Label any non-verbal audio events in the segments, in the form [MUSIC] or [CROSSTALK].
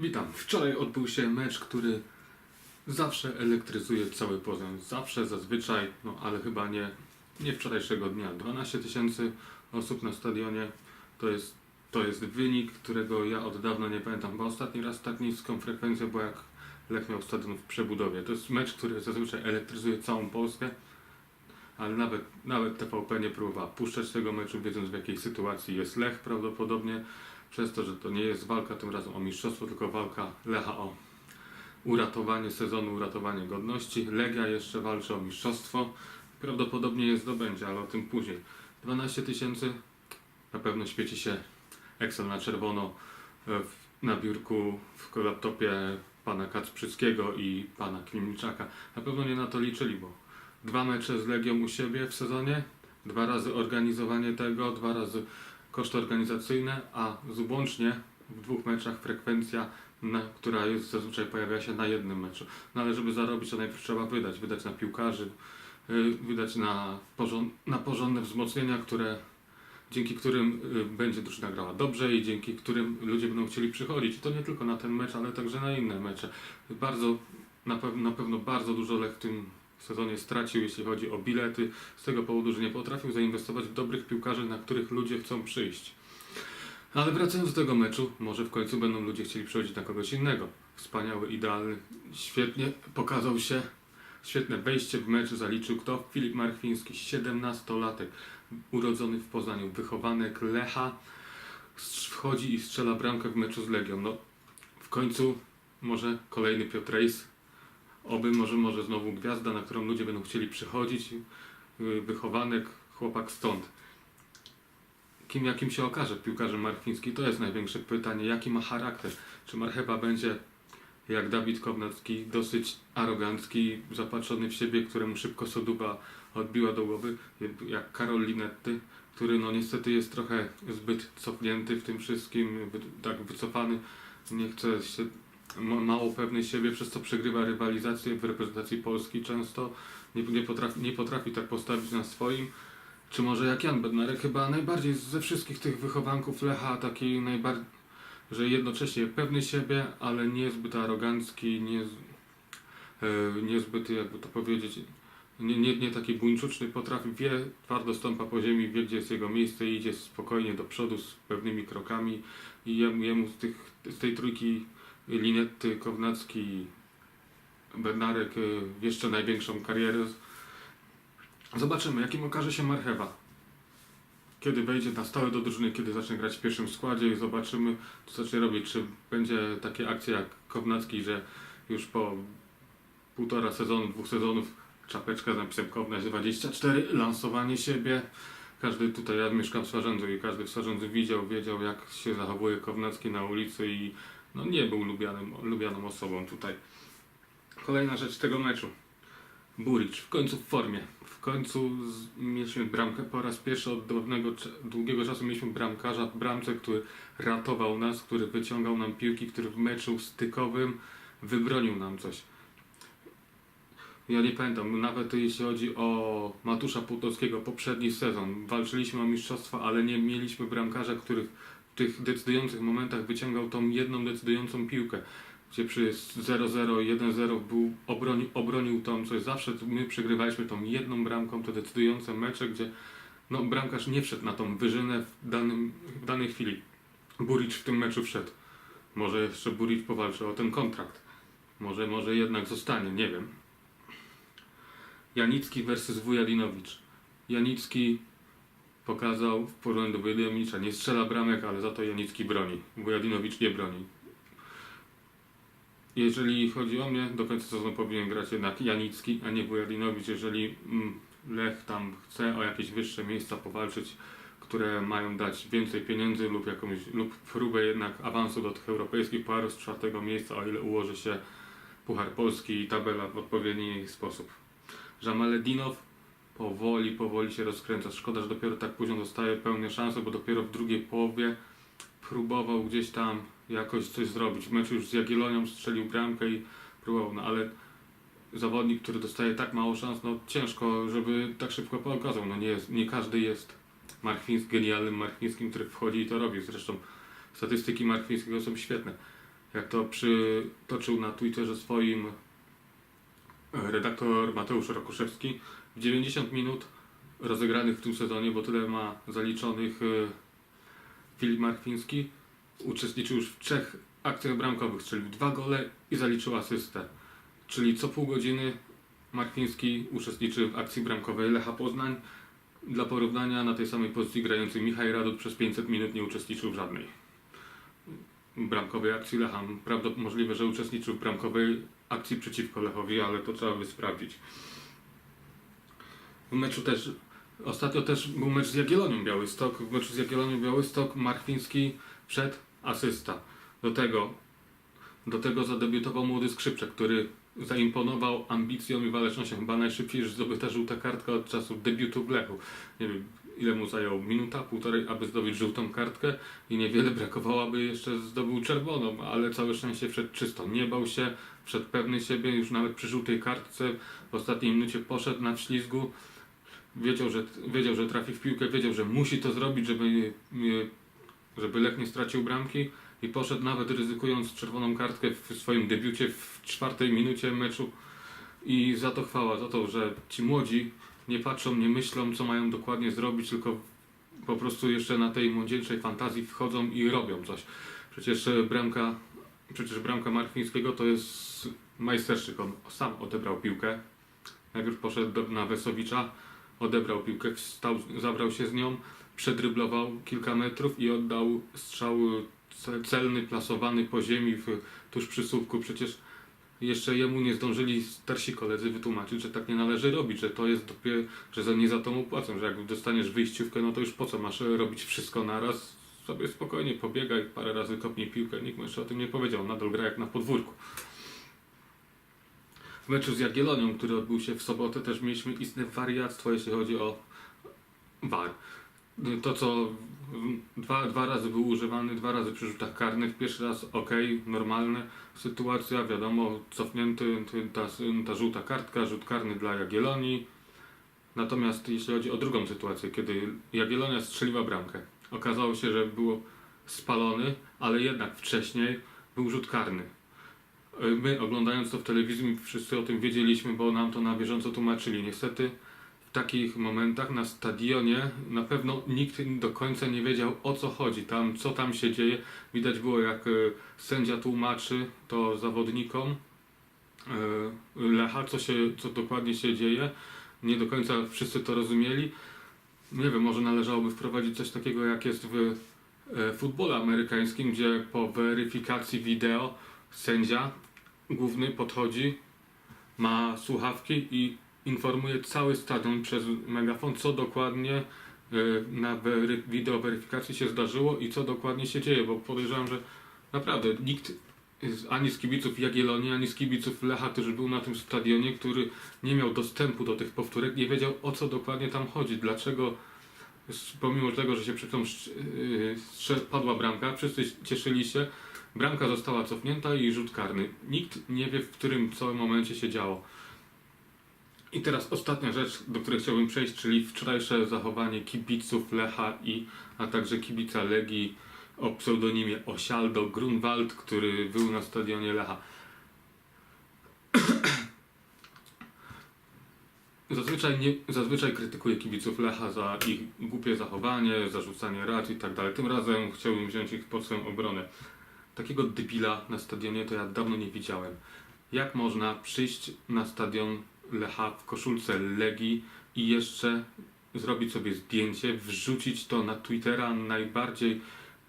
Witam. Wczoraj odbył się mecz, który zawsze elektryzuje cały Poznań. Zawsze, zazwyczaj, no ale chyba nie, nie wczorajszego dnia. 12 tysięcy osób na stadionie to jest, to jest wynik, którego ja od dawna nie pamiętam, bo ostatni raz tak niską frekwencję była jak Lech miał stadion w przebudowie. To jest mecz, który zazwyczaj elektryzuje całą Polskę, ale nawet, nawet TVP nie próbowała puszczać tego meczu, wiedząc w jakiej sytuacji jest Lech prawdopodobnie przez to, że to nie jest walka tym razem o mistrzostwo, tylko walka Lecha o uratowanie sezonu, uratowanie godności. Legia jeszcze walczy o mistrzostwo. Prawdopodobnie je zdobędzie, ale o tym później. 12 tysięcy na pewno świeci się Excel na czerwono e, w- na biurku w laptopie pana Kacprzyckiego i pana Klimczaka. Na pewno nie na to liczyli, bo dwa mecze z Legią u siebie w sezonie, dwa razy organizowanie tego, dwa razy koszty organizacyjne, a złącznie w dwóch meczach frekwencja, na, która jest zazwyczaj pojawia się na jednym meczu. No ale żeby zarobić, to najpierw trzeba wydać. Wydać na piłkarzy, y, wydać na, porząd, na porządne wzmocnienia, które, dzięki którym y, będzie drużyna grała dobrze i dzięki którym ludzie będą chcieli przychodzić. I to nie tylko na ten mecz, ale także na inne mecze. Bardzo, na, pew, na pewno bardzo dużo Lech w tym sezonie stracił, jeśli chodzi o bilety, z tego powodu, że nie potrafił zainwestować w dobrych piłkarzy, na których ludzie chcą przyjść. Ale wracając do tego meczu, może w końcu będą ludzie chcieli przychodzić na kogoś innego. Wspaniały, idealny, świetnie pokazał się, świetne wejście w mecz zaliczył kto? Filip Marchwiński, 17-latek, urodzony w Poznaniu, wychowanek Lecha, wchodzi i strzela bramkę w meczu z Legią. No, w końcu może kolejny Piotr Rejs, oby może, może znowu gwiazda, na którą ludzie będą chcieli przychodzić, Yy, wychowanek, chłopak stąd. Kim jakim się okaże piłkarzem Markwiński? To jest największe pytanie. Jaki ma charakter? Czy Marchewa będzie jak Dawid Kownacki, dosyć arogancki, zapatrzony w siebie, któremu szybko soduba odbiła do głowy, jak Karol Linetty, który no niestety jest trochę zbyt cofnięty w tym wszystkim, tak wycofany, nie chce się, ma mało pewny siebie, przez co przegrywa rywalizację w reprezentacji Polski. Często, nie, nie, potrafi, nie potrafi tak postawić na swoim. Czy może jak Jan Bednarek, chyba najbardziej ze wszystkich tych wychowanków Lecha, taki najbardziej, że jednocześnie pewny siebie, ale niezbyt arogancki, nie, e, niezbyt, jakby to powiedzieć, nie, nie, nie taki buńczuczny, potrafi, wie, twardo stąpa po ziemi, wie gdzie jest jego miejsce i idzie spokojnie do przodu z pewnymi krokami. I jemu, jemu z, tych, z tej trójki Linetty, Kownacki Bednarek e, jeszcze największą karierę Zobaczymy, jakim okaże się Marchewa. Kiedy wejdzie na stałe do drużyny, kiedy zacznie grać w pierwszym składzie i zobaczymy, co zacznie robić. Czy będzie takie akcje jak Kownacki, że już po półtora sezonu, dwóch sezonów czapeczka z napisem Kownaś 24, lansowanie siebie. Każdy tutaj, ja mieszkam w Swarzędzu i każdy w Swarzędzu widział, wiedział jak się zachowuje Kownacki na ulicy i no, nie był lubianym, lubianą osobą tutaj. Kolejna rzecz tego meczu. Buric w końcu w formie. W końcu mieliśmy bramkę po raz pierwszy od dawnego, długiego czasu mieliśmy bramkarza w bramce, który ratował nas, który wyciągał nam piłki, który w meczu stykowym wybronił nam coś. Ja nie pamiętam, nawet jeśli chodzi o Matusza Półtowskiego, poprzedni sezon, walczyliśmy o mistrzostwo, ale nie mieliśmy bramkarza, który w tych decydujących momentach wyciągał tą jedną decydującą piłkę gdzie przy 0-0, 1-0 był, obroni, obronił tą coś. Zawsze my przegrywaliśmy tą jedną bramką, te decydujące mecze, gdzie no, bramkarz nie wszedł na tą wyżynę w, danym, w danej chwili. Buric w tym meczu wszedł. Może jeszcze Buric powalczy o ten kontrakt. Może, może jednak zostanie, nie wiem. Janicki versus Wujalinowicz. Janicki pokazał w porównaniu do Wujalinowicza, nie strzela bramek, ale za to Janicki broni. Wujalinowicz nie broni. Jeżeli chodzi o mnie, do końca sezonu powinien grać jednak Janicki, a nie Wujalinowicz. Jeżeli mm, Lech tam chce o jakieś wyższe miejsca powalczyć, które mają dać więcej pieniędzy lub jakąś lub próbę jednak awansu do tych europejskich pucharów z czwartego miejsca, o ile ułoży się Puchar Polski i tabela w odpowiedni sposób. Żamaledinow powoli, powoli się rozkręca. Szkoda, że dopiero tak późno dostaje pełne szanse, bo dopiero w drugiej połowie próbował gdzieś tam jakoś coś zrobić. W meczu już z Jagiellonią strzelił bramkę i próbował, no ale zawodnik, który dostaje tak mało szans, no ciężko, żeby tak szybko pokazał. No nie, jest, nie każdy jest Marchwińskim, genialnym Marchwińskim, który wchodzi i to robi. Zresztą statystyki Marchwińskiego są świetne. jak to przytoczył na Twitterze swoim redaktor Mateusz Rokuszewski, w 90 minut rozegranych w tym sezonie, bo tyle ma zaliczonych e, Filip Markwiński, uczestniczył już w trzech akcjach bramkowych, strzelił dwa gole i zaliczył asystę. Czyli co pół godziny Markwiński uczestniczy w akcji bramkowej Lecha Poznań. Dla porównania na tej samej pozycji grający Michał Radut przez 500 minut nie uczestniczył w żadnej bramkowej akcji Lecha. Prawdopodobnie możliwe, że uczestniczył w bramkowej akcji przeciwko Lechowi, ale to trzeba by sprawdzić. W meczu też, ostatnio też był mecz z Jagiellonią Białystok. W meczu z Jagiellonią Białystok Markwiński wszedł asysta. Do tego, do tego zadebiutował młody Skrzypczek, który zaimponował ambicją i walecznością. Chyba najszybciej zdobyta żółta kartka od czasu debiutu w Lechu. Nie wiem, ile mu zajął? Minuta, półtorej, aby zdobyć żółtą kartkę i niewiele brakowało, aby jeszcze zdobył czerwoną, ale całe szczęście wszedł czysto. Nie bał się, wszedł pewny siebie, już nawet przy żółtej kartce w ostatniej minucie poszedł na ślizgu. Wiedział, że, wiedział, że trafi w piłkę, wiedział, że musi to zrobić, żeby, żeby Lech nie stracił bramki i poszedł nawet ryzykując czerwoną kartkę w swoim debiucie w czwartej minucie meczu i za to chwała, za to, że ci młodzi nie patrzą, nie myślą, co mają dokładnie zrobić, tylko po prostu jeszcze na tej młodzieńczej fantazji wchodzą i robią coś. Przecież e, bramka, przecież bramka Markwińskiego to jest majstersztyk. On sam odebrał piłkę. Najpierw poszedł do, na Wesowicza, odebrał piłkę, wstał, zabrał się z nią, przedryblował kilka metrów i oddał strzał ce- celny, plasowany po ziemi w, tuż przy słupku. Przecież jeszcze jemu nie zdążyli starsi koledzy wytłumaczyć, że tak nie należy robić, że to jest dopiero, że za nie za to mu płacą, że jak dostaniesz wyjściówkę, no to już po co masz robić wszystko naraz, sobie spokojnie pobiegaj, parę razy kopnij piłkę, nikt mu jeszcze o tym nie powiedział, nadal gra jak na podwórku. Meczu z Jagiellonią, który odbył się w sobotę, też mieliśmy istne wariactwo, jeśli chodzi o VAR. To, co dwa, dwa razy był używany, dwa razy przy rzutach karnych. Pierwszy raz ok, normalna sytuacja, wiadomo, cofnięty ty- ta, ta żółta kartka, rzut karny dla Jagiellonii. Natomiast jeśli chodzi o drugą sytuację, kiedy Jagiellonia strzeliła bramkę, okazało się, że było spalony, ale jednak wcześniej był rzut karny. My oglądając to w telewizji wszyscy o tym wiedzieliśmy, bo nam to na bieżąco tłumaczyli. Niestety w takich momentach na stadionie na pewno nikt do końca nie wiedział o co chodzi, tam, co tam się dzieje. Widać było jak e, sędzia tłumaczy to zawodnikom e, Lecha, co, się, co dokładnie się dzieje. Nie do końca wszyscy to rozumieli. Nie wiem, może należałoby wprowadzić coś takiego jak jest w e, futbolu amerykańskim, gdzie po weryfikacji wideo sędzia główny podchodzi, ma słuchawki i informuje cały stadion przez megafon, co dokładnie e, na wideo weryfikacji się zdarzyło i co dokładnie się dzieje, bo podejrzewam, że naprawdę nikt ani z kibiców Jagiellonii, ani z kibiców Lecha, który był na tym stadionie, który nie miał dostępu do tych powtórek, nie wiedział o co dokładnie tam chodzi, dlaczego pomimo tego, że się przy tą strze- padła bramka, wszyscy cieszyli się, bramka została cofnięta i rzut karny. Nikt nie wie, w którym co momencie się działo. I teraz ostatnia rzecz, do której chciałbym przejść, czyli wczorajsze zachowanie kibiców Lecha i a także kibica Legii o pseudonimie Osialdo Grunwald, który był na stadionie Lecha. [CLEARS THROAT] Zazwyczaj, nie, zazwyczaj krytykuję kibiców Lecha za ich głupie zachowanie, zarzucanie rad i tak dalej. Tym razem chciałbym wziąć ich pod swoją obronę. Takiego debila na stadionie to ja dawno nie widziałem. Jak można przyjść na stadion Lecha w koszulce Legii i jeszcze zrobić sobie zdjęcie, wrzucić to na Twittera najbardziej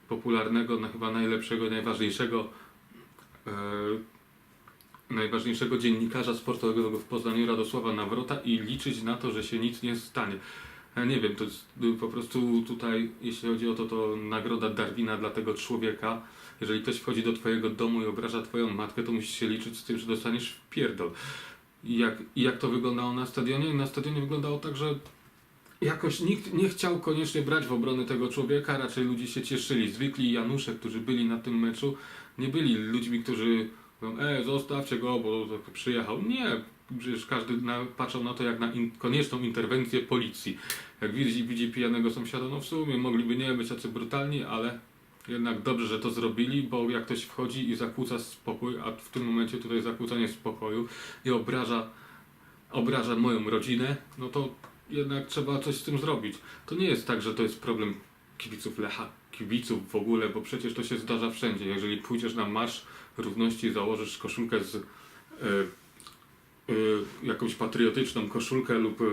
popularnego, na chyba najlepszego, najważniejszego e, najważniejszego dziennikarza sportowego w Poznaniu Radosława Nawrota i liczyć na to, że się nic nie stanie. Ja nie wiem, to jest y, po prostu tutaj, jeśli chodzi o to, to nagroda Darwina dla tego człowieka. Jeżeli ktoś wchodzi do twojego domu i obraża twoją matkę, to musisz się liczyć z tym, że dostaniesz w pierdol. I jak, jak to wyglądało na stadionie? Na stadionie wyglądało tak, że jakoś nikt nie chciał koniecznie brać w obronę tego człowieka, raczej ludzie się cieszyli. Zwykli Janusze, którzy byli na tym meczu, nie byli ludźmi, którzy mówią, e, zostawcie go, bo to przyjechał. Nie, przecież każdy na, patrzył na to jak na in, konieczną interwencję policji. Jak widzi, widzi pijanego sąsiada, no w sumie mogliby nie być tacy brutalni, ale jednak dobrze, że to zrobili, bo jak ktoś wchodzi i zakłóca spokój, a w tym momencie tutaj zakłócanie spokoju i obraża, obraża moją rodzinę, no to jednak trzeba coś z tym zrobić. To nie jest tak, że to jest problem kibiców Lecha, kibiców w ogóle, bo przecież to się zdarza wszędzie. Jeżeli pójdziesz na Marsz Równości i założysz koszulkę z e, jakąś patriotyczną koszulkę lub e,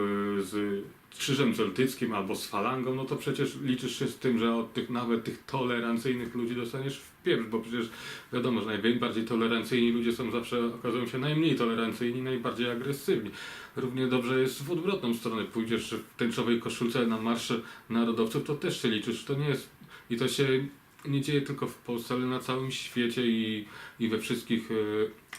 z krzyżem celtyckim albo z falangą, no to przecież liczysz się z tym, że od tych nawet tych tolerancyjnych ludzi dostaniesz w pieprz, bo przecież wiadomo, że najbardziej tolerancyjni ludzie są zawsze, okazują się najmniej tolerancyjni, najbardziej agresywni. Równie dobrze jest w odwrotną stronę. Pójdziesz w tęczowej koszulce na marsz narodowców, to też się liczysz. To nie jest... I to się nie dzieje tylko w Polsce, ale na całym świecie i, i we wszystkich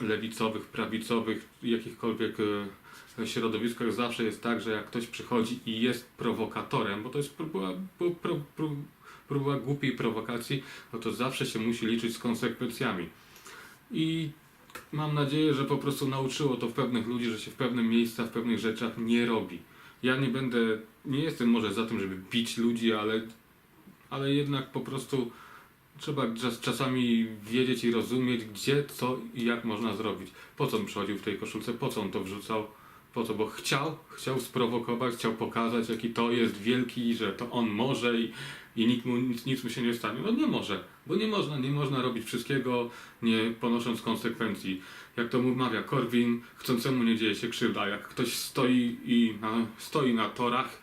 e, lewicowych, prawicowych, jakichkolwiek e, środowiskach zawsze jest tak, że jak ktoś przychodzi i jest prowokatorem, bo to jest próba, pró- pró- pró- próba głupiej prowokacji, no to zawsze się musi liczyć z konsekwencjami. I mam nadzieję, że po prostu nauczyło to w pewnych ludzi, że się w pewnych miejscach, w pewnych rzeczach nie robi. Ja nie będę, nie jestem może za tym, żeby bić ludzi, ale, ale jednak po prostu trzeba czas- czasami wiedzieć i rozumieć, gdzie, co i jak można zrobić. Po co on przychodził w tej koszulce, po co on to wrzucał, po co, bo chciał, chciał sprowokować, chciał pokazać, jaki to jest wielki, że to on może i, i nikt mu, nic, nic mu się nie stanie. No nie może, bo nie można, nie można robić wszystkiego, nie ponosząc konsekwencji. Jak to mawia Korwin, chcącemu nie dzieje się krzywda. Jak ktoś stoi i na, stoi na torach,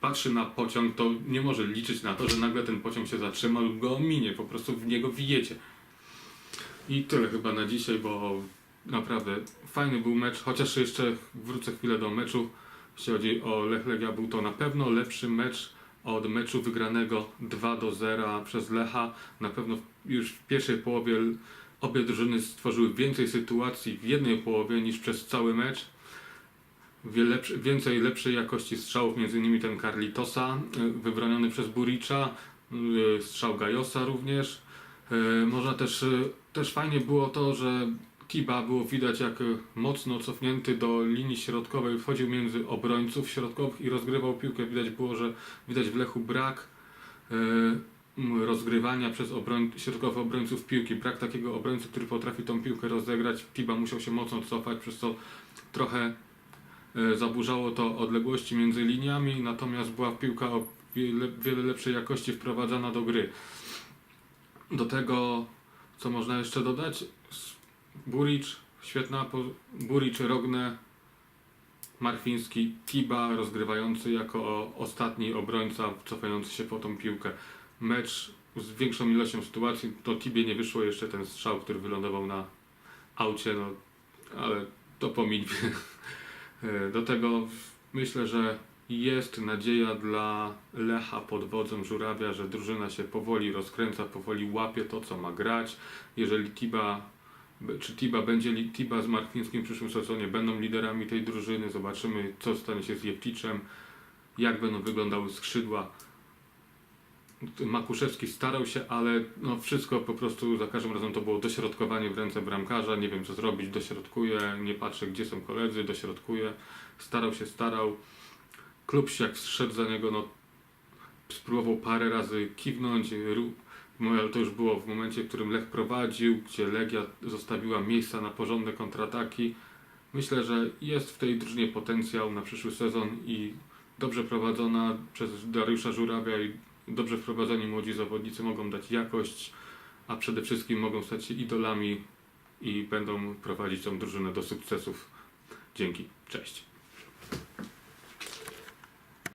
patrzy na pociąg, to nie może liczyć na to, że nagle ten pociąg się zatrzyma lub go ominie, po prostu w niego wjedzie. I tyle chyba na dzisiaj, bo naprawdę fajny był mecz, chociaż jeszcze wrócę chwilę do meczu. Jeśli chodzi o Lech Legia, był to na pewno lepszy mecz od meczu wygranego 2 do 0 przez Lecha. Na pewno już w pierwszej połowie obie drużyny stworzyły więcej sytuacji w jednej połowie niż przez cały mecz. Lepszy- Więcej lepszej jakości strzałów, innymi ten Carlitosa, y, wybroniony przez Buricza, y, strzał Gajosa również. Y, Można też, też fajnie było to, że Tiba było widać jak mocno cofnięty do linii środkowej, wchodził między obrońców środkowych i rozgrywał piłkę. Widać było, że widać w Lechu brak rozgrywania przez obroń, środkowych obrońców piłki. Brak takiego obrońcy, który potrafi tą piłkę rozegrać. Tiba musiał się mocno cofać, przez co trochę zaburzało to odległości między liniami, natomiast była piłka o wiele, wiele lepszej jakości wprowadzana do gry. Do tego, co można jeszcze dodać? S- Buric, świetna, po- Buric, Rogne, Marfiński, Tiba rozgrywający jako ostatni obrońca cofający się po tą piłkę. Mecz z większą ilością sytuacji, to Tibie nie wyszło jeszcze ten strzał, który wylądował na aucie, no ale to pomińmy. E, Do tego myślę, że jest nadzieja dla Lecha pod wodzą Żurawia, że drużyna się powoli rozkręca, powoli łapie to, co ma grać. Jeżeli Tiba, czy Tiba będzie, Tiba z Markwińskim w przyszłym sezonie będą liderami tej drużyny, zobaczymy, co stanie się z Jewticzem, jak będą wyglądały skrzydła. Makuszewski starał się, ale no wszystko po prostu za każdym razem to było dośrodkowanie w ręce bramkarza. Nie wiem co zrobić, dośrodkuje, nie patrzę gdzie są koledzy, dośrodkuje. Starał się, starał. Klub się jak zszedł za niego, no spróbował parę razy kiwnąć, no, ale to już było w momencie, w którym Lech prowadził, gdzie Legia zostawiła miejsca na porządne kontrataki. Myślę, że jest w tej drużynie potencjał na przyszły sezon i dobrze prowadzona przez Dariusza Żurawia i dobrze wprowadzeni młodzi zawodnicy mogą dać jakość, a przede wszystkim mogą stać się idolami i będą prowadzić tą drużynę do sukcesów. Dzięki, cześć.